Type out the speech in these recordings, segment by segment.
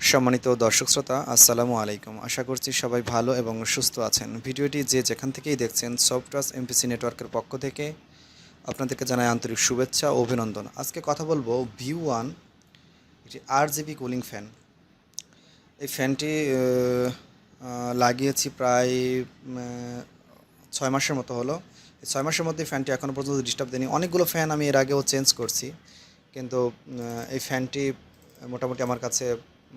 সম্মানিত দর্শক শ্রোতা, আসসালামু আলাইকুম। আশা করছি সবাই ভালো এবং সুস্থ আছেন। ভিডিওটি যে যেখান থেকেই দেখছেন সফটওয়্যার এমপিসি নেটওয়ার্কের পক্ষ থেকে আপনাদেরকে জানাই আন্তরিক শুভেচ্ছা ও অভিনন্দন। আজকে কথা বলব ভিউ ওয়ান একটি আট জিবি কুলিং ফ্যান এই ফ্যানটি লাগিয়েছি প্রায় ছয় মাসের মতো হলো। ছয় মাসের মধ্যে ফ্যানটি এখনও পর্যন্ত ডিস্টার্ব দেয়নি। অনেকগুলো ফ্যান আমি এর আগেও চেঞ্জ করছি। কিন্তু এই ফ্যানটি মোটামুটি আমার কাছে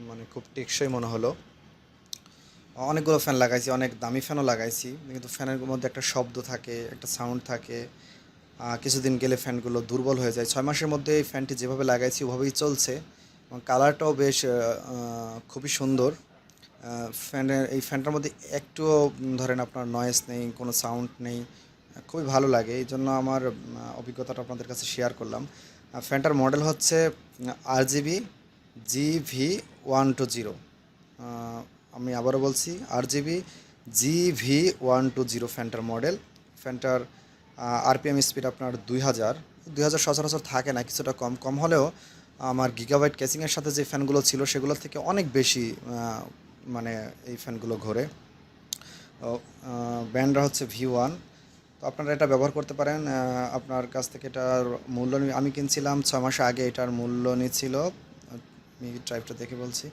মানে খুব টেকসই মনে হলো। অনেকগুলো ফ্যান লাগাইছি, অনেক দামি ফ্যানও লাগাইছি, কিন্তু ফ্যানের মধ্যে একটা শব্দ থাকে, একটা সাউন্ড থাকে। কিছুদিন গেলে ফ্যানগুলো দুর্বল হয়ে যায়। ছয় মাসের মধ্যে এই ফ্যানটি যেভাবে লাগাইছি, ওভাবেই চলছে। এবং কালারটাও বেশ খুবই সুন্দর। ফ্যানের এই ফ্যানটার মধ্যে একটুও ধরেন আপনার নয়েস নেই, কোনো সাউন্ড নেই, খুবই ভালো লাগে। এই জন্য আমার অভিজ্ঞতাটা আপনাদের কাছে শেয়ার করলাম। ফ্যানটার মডেল হচ্ছে R GB G V one two zero. আমি আবারও বলছি R GB G V one two zero ফ্যানটার model ফ্যানটার আরপিএম স্পিড আপনার দুই হাজার। দুই হাজার সচরাচর থাকে না, কিছুটা কম। কম হলেও আমার গিগাবাইট কেসিংয়ের সাথে যে ফ্যানগুলো ছিল সেগুলোর থেকে অনেক বেশি মানে এই ফ্যানগুলো ঘোরে। ব্র্যান্ডটা হচ্ছে ভি ওয়ান তো আপনারা এটা ব্যবহার করতে পারেন আপনার কাছ থেকে এটার মূল্য আমি কিনছিলাম ছয় মাস আগে, এটার মূল্য নিচ্ছিল আমি ড্রাইভটা দেখে বলছি।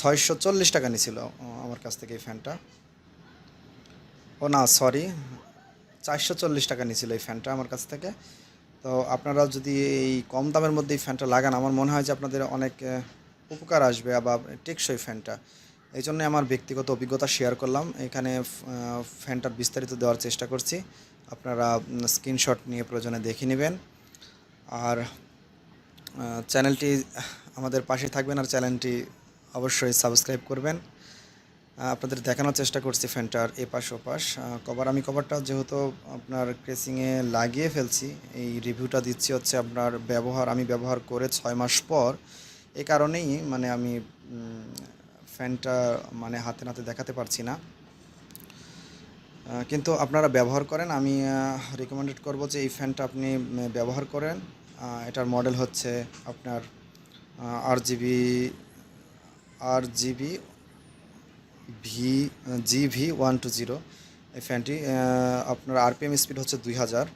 ছয়শো চল্লিশ টাকা নিছিল আমার কাছ থেকে এই ফ্যানটা ও না সরি চারশো চল্লিশ টাকা নিছিল এই ফ্যানটা আমার কাছ থেকে। তো আপনারা যদি এই কম দামের মধ্যে এই ফ্যানটা লাগান, আমার মনে হয় যে আপনাদের অনেক উপকার আসবে বা টেকসই ফ্যানটা এই জন্যে আমার ব্যক্তিগত অভিজ্ঞতা শেয়ার করলাম। এখানে ফ্যানটার বিস্তারিত দেওয়ার চেষ্টা করছি। আপনারা স্ক্রিনশট নিয়ে প্রয়োজনে দেখে নেবেন। আর চ্যানেলটি আমাদের পাশে থাকবেন আর চ্যানেলটি অবশ্যই সাবস্ক্রাইব করবেন। আপনাদের দেখানোর চেষ্টা করছি ফ্যানটার এপাশ ওপাশ। কভার, আমি কভারটা যেহেতু আপনার ক্রেসিংয়ে লাগিয়ে ফেলছি, এই রিভিউটা দিচ্ছি হচ্ছে আপনার ব্যবহার, আমি ব্যবহার করে ছয় মাস পর। এ কারণেই মানে আমি ফ্যানটা মানে হাতে নাতে দেখাতে পারছি না। কিন্তু আপনারা ব্যবহার করেন, আমি রিকমেন্ডেড করব যে এই ফ্যানটা আপনি ব্যবহার করেন। এটার মডেল হচ্ছে আপনার R GB R GB V G V one two zero এই ফ্যানটি আপনার আরপিএম স্পিড হচ্ছে দুই হাজার।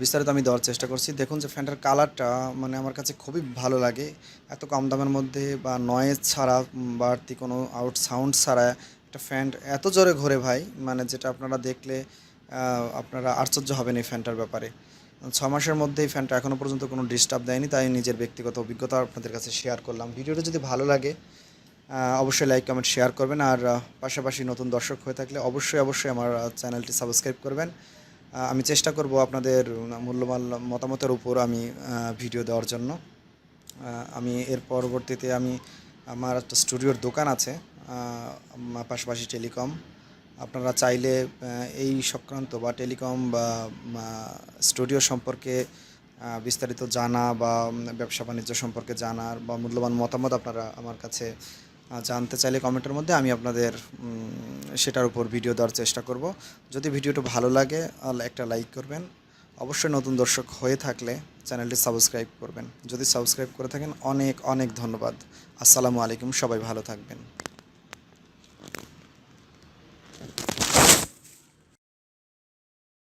বিস্তারিত আমি দেওয়ার চেষ্টা করছি। দেখুন যে ফ্যানটার কালারটা মানে আমার কাছে খুবই ভালো লাগে। এত কম দামের মধ্যে বা নয়েজ ছাড়া বাড়তি কোনো আউট সাউন্ড ছাড়া একটা ফ্যান এত জোরে ঘোরে ভাই মানে যেটা আপনারা দেখলে আপনারা আশ্চর্য হবেন এই ফ্যানটার ব্যাপারে। ছ মাসের মধ্যে এই ফ্যানটা এখনও পর্যন্ত কোনো ডিস্টার্ব দেয়নি, তাই নিজের ব্যক্তিগত অভিজ্ঞতা আপনাদের কাছে শেয়ার করলাম। ভিডিওটা যদি ভালো লাগে অবশ্যই লাইক কমেন্ট শেয়ার করবেন। আর পাশাপাশি নতুন দর্শক হয়ে থাকলে অবশ্যই অবশ্যই আমার চ্যানেলটি সাবস্ক্রাইব করবেন। আমি চেষ্টা করব আপনাদের মূল্যবান মতামতের উপর আমি ভিডিও দেওয়ার জন্য। আমি এর পরবর্তীতে আমি, আমার একটা স্টুডিওর দোকান আছে পাশাপাশি টেলিকম আপনারা চাইলে এই সংক্রান্ত বা টেলিকম বা স্টুডিও সম্পর্কে বিস্তারিত জানা বা ব্যবসা বাণিজ্য সম্পর্কে জানার বা মূল্যবান মতামত আপনারা আমার কাছে জানতে চাইলে কমেন্টের মধ্যে আমি আপনাদের সেটার উপর ভিডিও দেওয়ার চেষ্টা করব। যদি ভিডিওটা ভালো লাগে একটা লাইক করবেন। অবশ্যই নতুন দর্শক হয়ে থাকলে চ্যানেলটি সাবস্ক্রাইব করবেন। যদি সাবস্ক্রাইব করে থাকেন, অনেক অনেক ধন্যবাদ। আসসালামু আলাইকুম, সবাই ভালো থাকবেন।